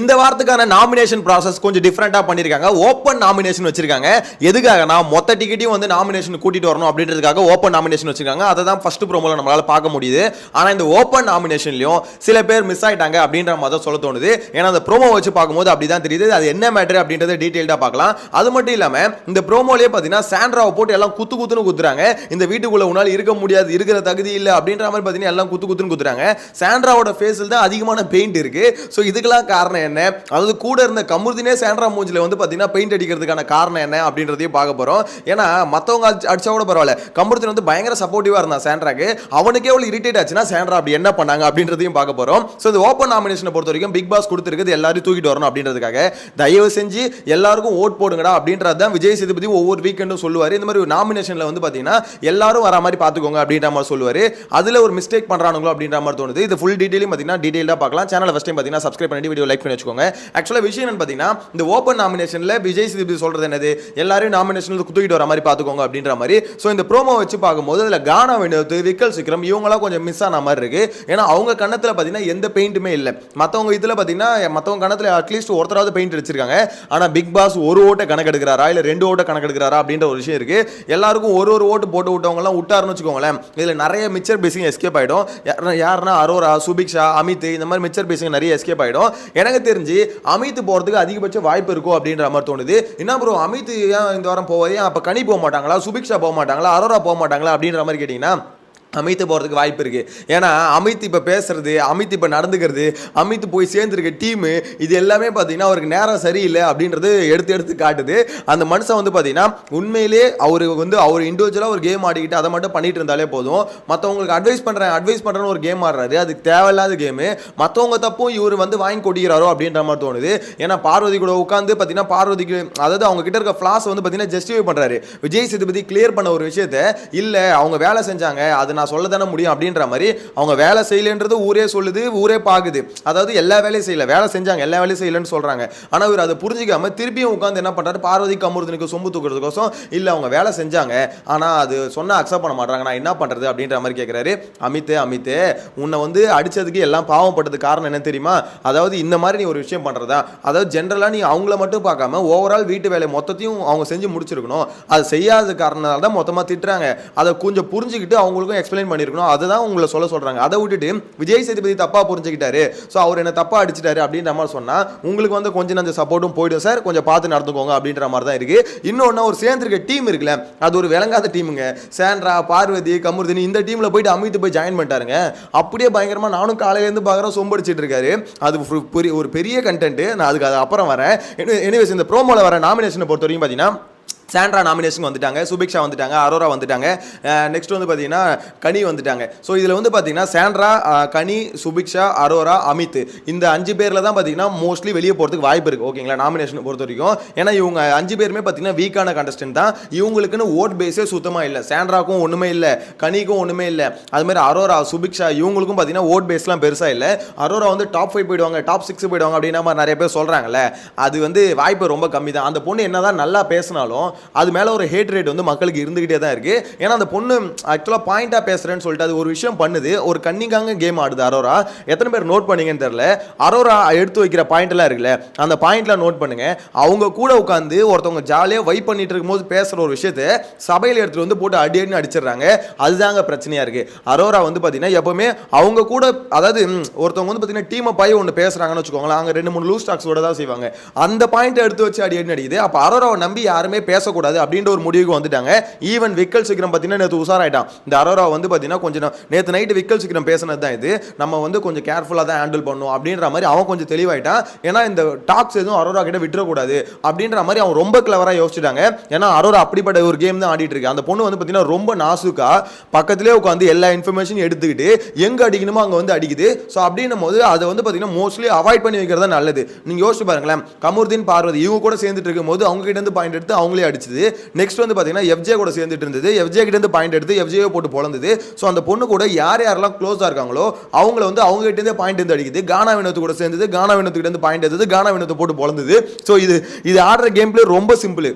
இந்த வாரத்துக்கான nomination process கொஞ்சம் டிஃப்ரெண்ட்டாக பண்ணியிருக்காங்க ஓப்பன் நாமினேஷன் வச்சிருக்காங்க. எதுக்காகனா மொத்த டிக்கெட்டையும் வந்து நாமினேஷன் கூட்டிட்டு வரணும் அப்படின்றதுக்காக ஓப்பன் நாமினேஷன் வச்சிருக்காங்க. அதை தான் ஃபர்ஸ்ட் ப்ரோமோவில் நம்மளால் பார்க்க முடியுது. ஆனால் இந்த ஓப்பன் நாமினேஷன்லையும் சில பேர் மிஸ் ஆயிட்டாங்க அப்படின்ற மாதிரி தான் சொல்ல தோணுது. ஏன்னா அந்த ப்ரோமோ வச்சு பார்க்கும்போது அப்படி தான் தெரியுது. அது என்ன மேட்ரு அப்படின்றத டீட்டெயில்டாக பார்க்கலாம். அது மட்டும் இல்லாமல் இந்த ப்ரோமோலேயே பார்த்தீங்கன்னா சாண்ட்ராவை போட்டு எல்லாம் குத்து குத்துன்னு குத்துறாங்க. இந்த வீட்டுக்குள்ளே உன்னால் இருக்க முடியாது இருக்கிற தகுதி இல்லை அப்படின்ற மாதிரி பார்த்தீங்கன்னா எல்லாம் குத்து குத்துன்னு குத்துறாங்க. சாண்ட்ராவோட ஃபேஸில் தான் அதிகமான பெயிண்ட் இருக்குது ஸோ இதுக்கெல்லாம் காரணம் என்ன? அதாவது கூட இருந்த கமுருதினே சேண்ட்ரா மூஞ்சில வந்து பார்த்தீங்கன்னா பெயிண்ட் அடிக்கிறதுக்கான காரணம் என்ன அப்படின்றதையும் பார்க்க போகிறோம் ஏன்னா மற்றவங்க அடிச்சா கூட பரவாயில்ல. கமுருதின் வந்து பயங்கர சப்போர்ட்டிவாக இருந்தான் சேண்ட்ராக்கு. அவனுக்கே எவ்வளோ இரிட்டேட் ஆச்சுன்னா சேண்ட்ரா அப்படி என்ன பண்ணாங்க அப்படின்றதையும் பார்க்க போகிறோம் ஸோ இந்த ஓப்பன் நாமினேஷனை பொறுத்த வரைக்கும் பிக் பாஸ் கொடுத்துருக்குது எல்லாரும் தூக்கிட்டு வரணும் அப்படின்றதுக்காக. தயவு செஞ்சு எல்லாருக்கும் ஓட் போடுங்கடா அப்படின்றது தான் விஜய் சேதுபதி ஒவ்வொரு வீக்கெண்டும் சொல்லுவார். இந்த மாதிரி நாமினேஷனில் வந்து பார்த்தீங்கன்னா எல்லாரும் வர மாதிரி பார்த்துக்கோங்க அப்படின்ற மாதிரி சொல்லுவார். அதில் ஒரு மிஸ்டேக் பண்ணுறானுங்களோ அப்படின்ற மாதிரி தோணுது. இது ஃபுல் டீட்டெயிலும் பார்த்தீங்கன்னா டீட்டெயிலாக பார்க்கலாம். சேனலை ஃபஸ்ட் டைம் பார்த்தீங்கன்னா சப்ஸ்கிரைப் பண்ணி வீடியோ லைக் பண்ணி வச்சுக்கோங்க. ஆக்சுவலாக விஷயம் என்னன்னு பார்த்தீங்கன்னா இந்த ஓப்பன் நாமினேஷனில் விஜய் சேதுபதி சொல்கிறது என்னது? எல்லாரையும் நாமினேஷனில் குத்துக்கிட்டு வர மாதிரி பார்த்துக்கோங்க அப்படின்ற மாதிரி. ஸோ இந்த ப்ரோமோ வச்சு பார்க்கும்போது அதில் கானா வினோத் விக்கல் சிக்ரம் இவங்களாம் கொஞ்சம் மிஸ் ஆன மாதிரி இருக்குது ஏன்னா அவங்க கண்ணத்தில் பார்த்தீங்கன்னா எந்த பெயிண்ட்டுமே இல்லை. மற்றவங்க இதில் பார்த்தீங்கன்னா மற்றவங்க கணத்தில் அட்லீஸ்ட் ஒருத்தராவது பெயிண்ட் அடிச்சிருக்காங்க. ஆனால் பிக் பாஸ் ஒரு ஓட்டை கணக்கெடுக்கிறாரா? இல்லை ரெண்டு ஓட்டை கணக்கெடுக்கிறாரா? அப்படின்ற ஒரு விஷயம் இருக்குது எல்லாருக்கும் ஒரு ஒரு ஓட்டு போட்டு விட்டவங்கலாம் விட்டாருன்னு வச்சுக்கோங்களேன். இதில் நிறைய மிச்சர் பேசிங் எஸ்கேப் ஆகிடும் யாருன்னா அரோரா சுபிக்ஷா அமித் இந்த மாதிரி மிச்சர் பேசிங் நிறைய எஸ்கேப் ஆகிடும் எனக்கு தெரிஞ்சு அமித் போகிறதுக்கு அதிகபட்ச வாய்ப்பு இருக்கும் அப்படின்ற மாதிரி தோணுது. என்ன ப்ரோ அமித் ஏன் இந்த வாரம் போவாது ஏன் அப்போ கனி போக மாட்டாங்களா? சுபிக்ஷா போக மாட்டாங்களா? அரோரா போக மாட்டாங்களா? அப்படின்ற மாதிரி கேட்டிங்கன்னா அமைத்து போகிறதுக்கு வாய்ப்பு இருக்குது ஏன்னா அமித் இப்போ பேசுறது அமித் இப்போ நடந்துக்கிறது அமித் போய் சேர்ந்துருக்க டீமு இது எல்லாமே பார்த்தீங்கன்னா அவருக்கு நேரம் சரியில்லை அப்படின்றது எடுத்து எடுத்து காட்டுது. அந்த மனுஷன் வந்து பார்த்தீங்கன்னா உண்மையிலே அவர் வந்து அவர் இண்டிவிஜுவலாக ஒரு கேம் ஆடிக்கிட்டு அதை மட்டும் பண்ணிட்டு இருந்தாலே போதும். மற்றவங்களுக்கு அட்வைஸ் பண்ணுறேன் அட்வைஸ் பண்ணுறேன்னு ஒரு கேம் ஆடுறாரு. அதுக்கு தேவையில்லாத கேமு மற்றவங்க தப்பும் இவர் வந்து வாங்கி கொட்டிக்கிறாரோ அப்படின்ற மாதிரி தோணுது. ஏன்னா பார்வதி கூட உட்காந்து பார்த்தீங்கன்னா பார்வதிக்கு அதாவது அவங்க கிட்ட இருக்க ஃப்ளாஸ் வந்து பார்த்தீங்கன்னா ஜஸ்டிஃபை பண்ணுறாரு விஜய் சேதுபதி கிளியர் பண்ண ஒரு விஷயத்த இல்லை அவங்க வேலை செஞ்சாங்க அது நான் சொல்ல தானே முடியும் அப்படின்ற மாதிரி அவங்க வேலை செய்யலைன்றது ஊரே சொல்லுது ஊரே பார்க்குது அதாவது எல்லா வேலையும் செய்யல. வேலை செஞ்சாங்க எல்லா வேலையும் செய்யலன்னு சொல்கிறாங்க ஆனால் இவர் அதை புரிஞ்சிக்காம திருப்பியும் உட்காந்து என்ன பண்ணுறாரு பார்வதி கமுருதனுக்கு சொம்பு தூக்குறதுக்கோசம் இல்லை அவங்க வேலை செஞ்சாங்க. ஆனால் அது சொன்னால் அக்செப்ட் பண்ண மாட்டாங்க நான் என்ன பண்ணுறது அப்படின்ற மாதிரி கேட்குறாரு அமித்தே அமித்தே உன்னை வந்து அடித்ததுக்கு எல்லாம் பாவப்பட்டது காரணம் என்ன தெரியுமா? அதாவது இந்த மாதிரி நீ ஒரு விஷயம் பண்ணுறதா அதாவது ஜென்ரலாக நீ அவங்கள மட்டும் பார்க்காம ஓவரால் வீட்டு வேலை மொத்தத்தையும் அவங்க செஞ்சு முடிச்சிருக்கணும். அது செய்யாத காரணத்தால் தான் மொத்தமாக திட்டுறாங்க. அதை கொஞ்சம் புரிஞ்சுக்கிட்டு அவங்களுக்கும் எக்ஸ்பிளைன் பண்ணியிருக்கணும் அதுதான் உங்களை சொல்ல சொல்கிறாங்க அதை விட்டுட்டு விஜய் சேதுபதி தப்பாக புரிஞ்சுக்கிட்டாரு. ஸோ அவர் என்ன தப்பாக அடிச்சிட்டாரு அப்படின்ற மாதிரி சொன்னால் உங்களுக்கு வந்து கொஞ்சம் நஞ்ச சப்போர்ட்டும் போயிடும் சார் கொஞ்சம் பார்த்து நடந்துக்கோங்க அப்படின்ற மாதிரி தான் இருக்குது இன்னொன்று ஒரு சேர்ந்துருக்க டீம் இருக்குல்ல அது ஒரு விளங்காத டீமுங்க சேண்ட்ரா பார்வதி கமுர்தினி இந்த டீமில் போயிட்டு அமித்து போய் ஜாயின் பண்ணிட்டாருங்க. அப்படியே பயங்கரமாக நானும் காலையிலேருந்து பார்க்குறோம் சொம்படிச்சிட்டு இருக்காரு. அது ஒரு பெரிய- ஒரு பெரிய கண்டென்ட் நான் அதுக்கு அது அப்புறம் வரேன். எனிவேஸ் இந்த ப்ரோமோவில் வர நாமினேஷனை பொறுத்த வரைக்கும் பார்த்தீங்கன்னா சாண்ட்ரா நாமினேஷன் வந்துட்டாங்க சுபிக்ஷா வந்துட்டாங்க அரோரா வந்துட்டாங்க. நெக்ஸ்ட் வந்து பார்த்தீங்கன்னா கனி வந்துட்டாங்க. ஸோ இதில் வந்து பார்த்தீங்கன்னா சாண்ட்ரா கனி சுபிக்ஷா அரோரா அமித் இந்த அஞ்சு பேரில் தான் பார்த்தீங்கன்னா மோஸ்ட்லி வெளியே போகிறதுக்கு வாய்ப்பு இருக்குது ஓகேங்களா நாமினேஷனை பொறுத்த வரைக்கும். ஏன்னா இவங்க அஞ்சு பேருமே பார்த்தீங்கன்னா வீக்கான கண்டஸ்டன்ட் தான். இவங்களுக்குன்னு ஓட் பேஸே சுத்தமாக இல்லை. சாண்ட்ராக்கும் ஒன்றுமே இல்லை. கனிக்கும் ஒன்றுமே இல்லை. அதுமாதிரி அரோரா சுபிக்ஷா இவங்களுக்கும் பார்த்தீங்கன்னா ஓட் பேஸ்லாம் பெருசாக இல்லை. அரோரா வந்து டாப் ஃபைவ் போயிடுவாங்க டாப் சிக்ஸ் போயிடுவாங்க அப்படின்னா மாதிரி நிறைய பேர் சொல்கிறாங்கல்ல அது வந்து வாய்ப்பு ரொம்ப கம்மி தான். அந்த பொண்ணு என்ன தான் நல்லா பேசினாலும் அது மேலே ஒரு ஹேட் ரேட் வந்து மக்களுக்கு இருந்துகிட்டே தான் இருக்குது ஏன்னா அந்த பொண்ணு ஆக்சுவலாக பாயிண்டாக பேசுகிறேன்னு சொல்லிட்டு அது ஒரு விஷயம் பண்ணுது. ஒரு கன்னிங்காங்க கேம் ஆடுது அரோரா. எத்தனை பேர் நோட் பண்ணீங்கன்னு தெரில அரோரா எடுத்து வைக்கிற பாயிண்ட் எல்லாம் இருக்குல்ல அந்த பாயிண்ட்லாம் நோட் பண்ணுங்க. அவங்க கூட உட்காந்து ஒருத்தவங்க ஜாலியாக வைப் பண்ணிட்டு இருக்கும்போது பேசுகிற ஒரு விஷயத்த சபையில் எடுத்துகிட்டு வந்து போட்டு அடி அடின்னு அடிச்சிடுறாங்க. அதுதாங்க பிரச்சனையாக இருக்குது அரோரா வந்து பார்த்தீங்கன்னா எப்போவுமே அவங்க கூட அதாவது ஒருத்தவங்க வந்து பார்த்தீங்கன்னா டீமை பாய் ஒன்று பேசுகிறாங்கன்னு வச்சுக்கோங்களேன். அங்கே ரெண்டு மூணு லூஸ் ஸ்டாக்ஸோட தான் செய்வாங்க. அந்த பாயிண்ட்டை எடுத்து வச்சு அடி அடின்னு அடிக்குது. அப்போ அரோராவை நம்பி யாருமே பேசக்கூடாது அப்படின்ற ஒரு முடிவுக்கு வந்துட்டாங்க. ஈவன் விக்கல் சிக்ரம் பார்த்தீங்கன்னா நேற்று உஷாராயிட்டான். இந்த அரோரா வந்து பார்த்தீங்கன்னா கொஞ்சம் நேற்று நைட்டு விக்கல் சிக்ரம் பேசினது தான் இது. நம்ம வந்து கொஞ்சம் கேர்ஃபுல்லாக தான் ஹேண்டில் பண்ணும் அப்படின்ற மாதிரி அவன் கொஞ்சம் தெளிவாயிட்டான். ஏன்னா இந்த டாக்ஸ் எதுவும் அரோரா கிட்ட விட்டுறக்கூடாது அப்படின்ற மாதிரி அவன் ரொம்ப கிளவராக யோசிச்சுட்டாங்க. ஏன்னா அரோரா அப்படிப்பட்ட ஒரு கேம் தான் ஆடிட்டு இருக்கு. அந்த பொண்ணு வந்து பார்த்தீங்கன்னா ரொம்ப நாசுக்கா. பக்கத்திலே உட்காந்து எல்லா இன்ஃபர்மேஷனும் எடுத்துக்கிட்டு எங்கே அடிக்கணுமோ அங்கே வந்து அடிக்குது. ஸோ அப்படின்னும் போது அதை வந்து பார்த்தீங்கன்னா மோஸ்ட்லி அவாய்ட் பண்ணி வைக்கிறது தான் நல்லது. நீங்கள் யோசிச்சு பாருங்களேன். கமுர்தீன் பார்வதி இவங்க கூட சேர்ந்துட்டு இருக்கும்போது அவங்க கிட்ட இருந்து பாயிண்ட் எடுத்து அவங்களே அடிச்சது. நெக்ஸ்ட் வந்து பார்த்தீங்கன்னா எஃப்ஜே கூட சேர்ந்துட்டு இருந்தது. எஃப்ஜே கிட்டே இருந்து பாயிண்ட் எடுத்து எஃப்ஜே போட்டு பிறந்தது ஸோ அந்த பொண்ணு கூட யார் யாரெல்லாம் க்ளோஸாக இருக்காங்களோ அவங்கள வந்து அவங்க கிட்டேருந்தே பாயிண்ட் இருந்து அடிக்குது. கானா வினோத்து கூட சேர்ந்தது. கானா வினோத்து கிட்ட பாயிண்ட் எடுத்தது. கானா வினோத்தை போட்டு பிறந்தது ஸோ இது இது ஆடுற கேம் பிளே ரொம்ப சிம்பிள்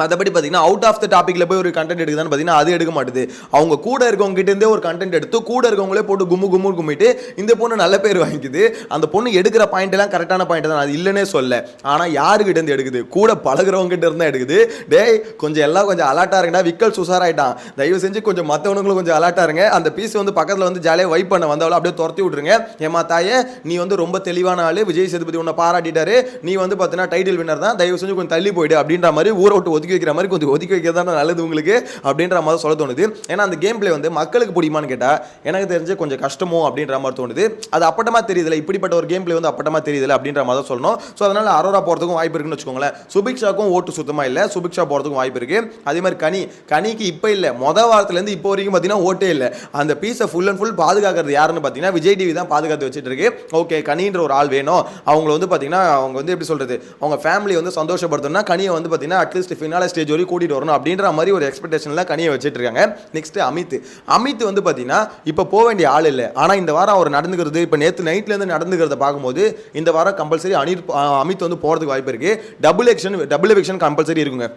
மற்றபடி பார்த்தீங்கன்னா அவுட் ஆஃப் த டாப்பிக்கில் போய் ஒரு கண்டென்ட் எடுக்குதான்னு பார்த்தீங்கன்னா அது எடுக்க மாட்டுது. அவங்க கூட இருக்கவங்க இருந்தே ஒரு கண்டென்ட் எடுத்து கூட இருக்கவங்களே போட்டு கும்மு கும்மு கும்மிட்டு இந்த பொண்ணு நல்ல பேர் வாங்கிக்குது. அந்த பொண்ணு எடுக்கிற பாயிண்ட் எல்லாம் கரெக்டான பாயிண்ட் தான். அது இல்லைன்னே சொல்ல. ஆனால் யாருக்கிட்ட இருந்து எடுக்குது? கூட பழகிறவங்ககிட்ட இருந்தால் எடுக்குது. டேய் கொஞ்சம் எல்லாம் கொஞ்சம் அலர்ட்டாக இருங்கடா. விக்கல் சுசாராயிட்டான். தயவு செஞ்சு கொஞ்சம் மற்றவனுங்களும் கொஞ்சம் அலர்ட்டாக இருங்க. அந்த பீஸ் வந்து பக்கத்தில் வந்து ஜாலியாக வைப் பண்ண வந்தவளோ அப்படியே துரத்தி விட்ருங்க ஏமா தாயே நீ வந்து ரொம்ப தெளிவான ஆளு. விஜய் சேதுபதி உன்னை பாராட்டிட்டாரு. நீ வந்து பார்த்தீங்கன்னா டைட்டில் வின்னர் தான். தயவு செஞ்சு கொஞ்சம் தள்ளி போயிடு அப்படின்ற மாதிரி ஊரை விட்டு ஒதுக்கி வைக்கிற மாதிரி கொஞ்சம் ஒதுக்கி வைக்கிறது தான் நல்லது உங்களுக்கு அப்படின்ற மாதிரி சொல்ல தோணுது. ஏன்னா அந்த கேம் பிளே வந்து மக்களுக்கு பிடிக்குமான்னு கேட்டால் எனக்கு தெரிஞ்சு கொஞ்சம் கஷ்டமோ அப்படின்ற மாதிரி தோணுது. அது அப்பட்டமா தெரியுதுல இப்படிப்பட்ட ஒரு கேம் பிளே வந்து அப்பட்டமா தெரியுதுல அப்படின்ற மாதிரி தான் சொல்லணும். ஸோ அதனால் அரோரா போகிறதுக்கும் வாய்ப்பு இருக்குன்னு வச்சுக்கோங்களேன். சுபிக்ஷாக்கும் ஓட்டு சுத்தமாக இல்லை சுபிக்ஷா போகிறதுக்கும் வாய்ப்பு இருக்குது அதே மாதிரி கனி கனிக்கு இப்போ இல்லை மொதல் வாரத்துலேருந்து இப்போ வரைக்கும் பார்த்தீங்கன்னா ஓட்டே இல்லை. அந்த பீஸை ஃபுல் அண்ட் ஃபுல் பாதுகாக்கிறது யாருன்னு பார்த்தீங்கன்னா விஜய் டிவி தான் பாதுகாத்து வச்சுட்டு இருக்கு. ஓகே கனின்ற ஒரு ஆள் வேணும். அவங்களை வந்து பார்த்தீங்கன்னா அவங்க வந்து எப்படி சொல்கிறது அவங்க ஃபேமிலி வந்து சந்தோஷப்படுத்தணும்னா கனியை வந்து பார்த்தீங்கன்னா அட்லீஸ்ட் இதனால் ஸ்டேஜ் வரைக்கும் கூட்டிகிட்டு வரணும் அப்படின்ற மாதிரி ஒரு எக்ஸ்பெக்டேஷன்ல கனியை வச்சுட்டு இருக்காங்க. நெக்ஸ்ட் அமித். அமித் வந்து பார்த்தீங்கன்னா இப்போ போக வேண்டிய ஆள் இல்லை. ஆனால் இந்த வாரம் அவர் நடந்துக்கிறது இப்போ நேற்று நைட்லேருந்து நடந்துக்கிறத பார்க்கும்போது இந்த வாரம் கம்பல்சரி அனில் அமித் வந்து போகிறதுக்கு வாய்ப்பு இருக்குது double eviction double eviction compulsory இருக்குங்க.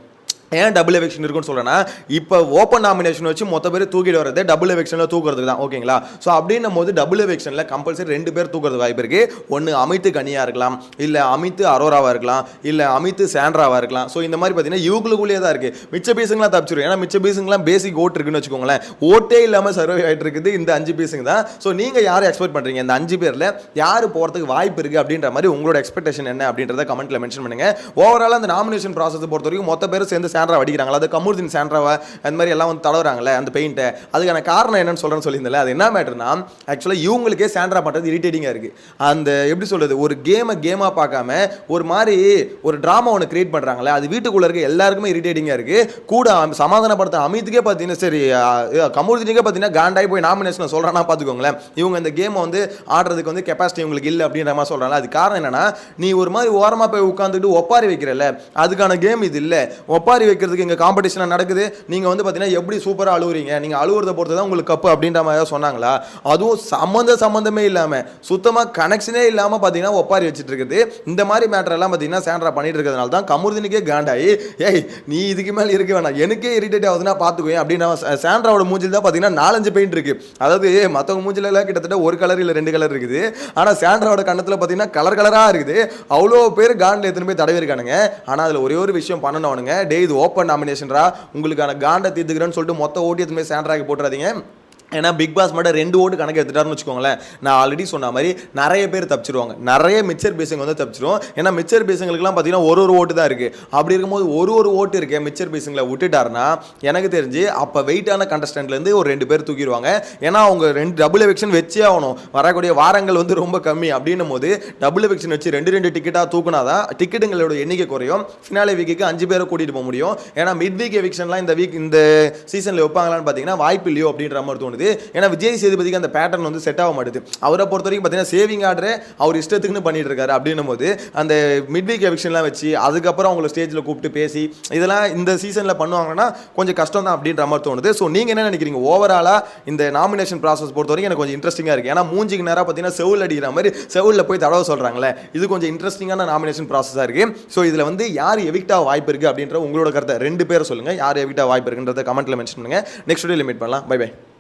ஏன் டபுள் எவெக்ஷன் இருக்குன்னு சொல்கிறேன்னா இப்போ ஓப்பன் நாமினேஷன் வச்சு மொத்த பேர் தூக்கிட்டு வரது டபுள் எவெக்ஷனில் தூக்குறதுக்கு தான் ஓகேங்களா ஸோ அப்படின்னும் போது டபுள் எவெக்ஷனில் கம்பல்சரி ரெண்டு பேர் தூக்குறது வாய்ப்பு இருக்குது ஒன்று அமித்து கனியாக இருக்கலாம் இல்லை அமித்து அரோராவாக இருக்கலாம் இல்லை அமித்து சாண்ட்ராவாக இருக்கலாம். ஸோ இந்த மாதிரி பார்த்தீங்கன்னா இவங்களுக்குள்ளேயே தான் இருக்குது மிச்ச பீஸுங்களாம் தப்பிச்சிடும் ஏன்னா மிச்ச பீஸுங்களாம் பேசிக் ஓட் இருக்குன்னு வச்சுக்கோங்களேன். ஓட்டே இல்லாமல் சர்வே ஆகிட்டு இருக்குது இந்த அஞ்சு பீஸுங்க தான். ஸோ நீங்கள் யாரை எக்ஸ்பெக்ட் பண்ணுறீங்க இந்த அஞ்சு பேரில் யார் போகிறதுக்கு வாய்ப்பு இருக்குது அப்படின்ற மாதிரி உங்களோட எக்ஸ்பெக்டேஷன் என்ன அப்படின்றத கமெண்ட்டில் மென்ஷன் பண்ணுங்கள் ஓவரால் அந்த நாமினேஷன் ப்ராசஸ் பொறுத்த வரைக்கும் மொத்த பேரும் சேர்ந்து சாண்ட்ரா வடிக்கிறாங்களா அது கமுர்தீன் சாண்ட்ராவை அந்த மாதிரி எல்லாம் வந்து தடவுறாங்களே அந்த பெயிண்ட்டை அதுக்கான காரணம் என்னன்னு சொல்கிறேன்னு சொல்லியிருந்தல அது என்ன மேட்டர்னா ஆக்சுவலாக இவங்களுக்கே சாண்ட்ரா பண்ணுறது இரிட்டேட்டிங்காக இருக்குது அந்த எப்படி சொல்கிறது ஒரு கேமை கேமாக பார்க்காம ஒரு மாதிரி ஒரு ட்ராமா ஒன்று கிரியேட் பண்ணுறாங்களே அது வீட்டுக்குள்ளே இருக்க எல்லாருக்குமே இரிட்டேட்டிங்காக இருக்குது கூட சமாதானப்படுத்த அமித்துக்கே பார்த்தீங்கன்னா சரி கமுர்தீனுக்கே பார்த்தீங்கன்னா காண்டாகி போய் நாமினேஷன் சொல்கிறானா பார்த்துக்கோங்களேன் இவங்க இந்த கேமை வந்து ஆடுறதுக்கு வந்து கெப்பாசிட்டி உங்களுக்கு இல்லை அப்படின்ற மாதிரி சொல்கிறாங்க அது காரணம் என்னென்னா நீ ஒரு மாதிரி ஓரமாக போய் உட்காந்துட்டு ஒப்பாரி வைக்கிறல்ல அதுக்கான கேம் இது இல்லை. ஒப்பாரி வைக்கிறதுக்கு இங்கே காம்படிஷனாக நடக்குது. நீங்கள் வந்து பார்த்தீங்கன்னா எப்படி சூப்பராக அழுவுறீங்க? நீங்கள் அழுவுறதை பொறுத்து தான் உங்களுக்கு கப்பு அப்படின்ற மாதிரி சொன்னாங்களா? அதுவும் சம்மந்த சம்மந்தமே இல்லாமல் சுத்தமாக கனெக்ஷனே இல்லாமல் பார்த்தீங்கன்னா ஒப்பாரி வச்சுட்டு இருக்குது. இந்த மாதிரி மேட்டரெல்லாம் பார்த்தீங்கன்னா சாண்ட்ரா பண்ணிட்டு இருக்கிறதுனால தான் கமுருதினுக்கே காண்டாயி ஏய் நீ இதுக்கு மேலே இருக்க வேணாம். எனக்கே இரிட்டேட் ஆகுதுன்னா பார்த்துக்கோங்க அப்படின்னு சா- சாண்ட்ராவோட மூஞ்சில் தான் பார்த்தீங்கன்னா நாலஞ்சு பெயிண்ட் இருக்குது அதாவது மற்றவங்க மூஞ்சிலெல்லாம் கிட்டத்தட்ட ஒரு கலர் இல்லை ரெண்டு கலர் இருக்குது. ஆனால் சாண்ட்ராவோட கண்ணத்தில் பார்த்தீங்கன்னா கலர் கலராக இருக்குது. அவ்வளோ பேர் காண்டில் எத்தனை பேர் தடவி இருக்கானுங்க. ஆனால் அதில் ஒரே ஒரு விஷயம் பண்ணணும்னுங்க டே இது ஓப்பன் நாமினேஷன்ரா உங்களுக்கான காண்டை தீர்த்துக்கிறேன்னு சொல்லிட்டு மொத்த ஓட்டி எத்தனை சாண்ட்ராக்கு போட்டுறாதீங்க. ஏன்னா பிக் பாஸ் மட்டும் ரெண்டு ஓட்டு கணக்கு எடுத்துட்டாருன்னு வச்சுக்கோங்களேன். நான் ஆல்ரெடி சொன்ன மாதிரி நிறைய பேர் தப்பிச்சிருவாங்க. நிறைய மிச்சர் பேசுங்க வந்து தப்பிச்சிருவோம் ஏன்னா மிச்சர் பேசுங்களுக்குலாம் பார்த்தீங்கன்னா ஒரு ஒரு ஓட்டு தான் இருக்குது அப்படி இருக்கும்போது ஒரு ஒரு ஓட்டு இருக்கு மிச்சர் பேசுங்களை விட்டுட்டாருன்னா எனக்கு தெரிஞ்சு அப்போ வெயிட்டான கண்டஸ்டன்ட்லேருந்து ஒரு ரெண்டு பேர் தூக்கிடுவாங்க. ஏன்னா அவங்க ரெண்டு டபுள் எவிக்ஷன் வச்சே ஆகணும். வரக்கூடிய வாரங்கள் வந்து ரொம்ப கம்மி. அப்படின்னும் போது டபுள் எவிக்ஷன் வச்சு ரெண்டு ரெண்டு டிக்கெட்டாக தூக்குனா தான் டிக்கெட்டுங்களோட எண்ணிக்கை குறையும். ஃபினாலே வீக்குக்கு அஞ்சு பேரை கூட்டிகிட்டு போக முடியும். ஏன்னா மிட் வீக் எவிக்ஷன்லாம் இந்த வீக் இந்த சீசனில் வைப்பாங்களான்னு பார்த்தீங்கன்னா வாய்ப்பு இல்லையோ அப்படின்ற மாதிரி தோணுது. ஏன்னா விஜய் சேதுபதிக்கு அந்த பேட்டர்ன் வந்து செட் ஆக மாட்டேது. அவரை பொறுத்த வரைக்கும் பார்த்தீங்கன்னா சேவிங் ஆர்டரே அவர் இஷ்டத்துக்குன்னு பண்ணிட்டு இருக்காரு அப்படின்னும் போது அந்த மிட் வீக் எவிக்ஷன்லாம் வச்சு அதுக்கப்புறம் அவங்கள ஸ்டேஜில் கூப்பிட்டு பேசி இதெல்லாம் இந்த சீசனில் பண்ணுவாங்கன்னா கொஞ்சம் கஷ்டம் தான் அப்படின்ற மாதிரி தோணுது. ஸோ நீங்கள் என்ன நினைக்கிறீங்க? ஓவராலாக இந்த நாமினேஷன் ப்ராசஸ் பொறுத்த வரைக்கும் எனக்கு கொஞ்சம் இன்ட்ரெஸ்டிங்காக இருக்குது ஏன்னா மூஞ்சிக்கு நேராக பார்த்தீங்கன்னா செவில் அடிக்கிற மாதிரி செவிலில் போய் தடவை சொல்கிறாங்களே இது கொஞ்சம் இன்ட்ரெஸ்டிங்கான நாமினேஷன் ப்ராசஸாக இருக்குது ஸோ இதில் வந்து யார் எவிக்டாக வாய்ப்பு இருக்குது அப்படின்ற உங்களோட கருத்தை ரெண்டு பேரை சொல்லுங்கள் யார் எவிக்டாக வாய்ப்பு இருக்குன்றத கமெண்ட்டில் மென்ஷன் பண்ணுங்கள் நெக்ஸ்ட் வீடியோவில் மீட் பண்ணலாம். Bye by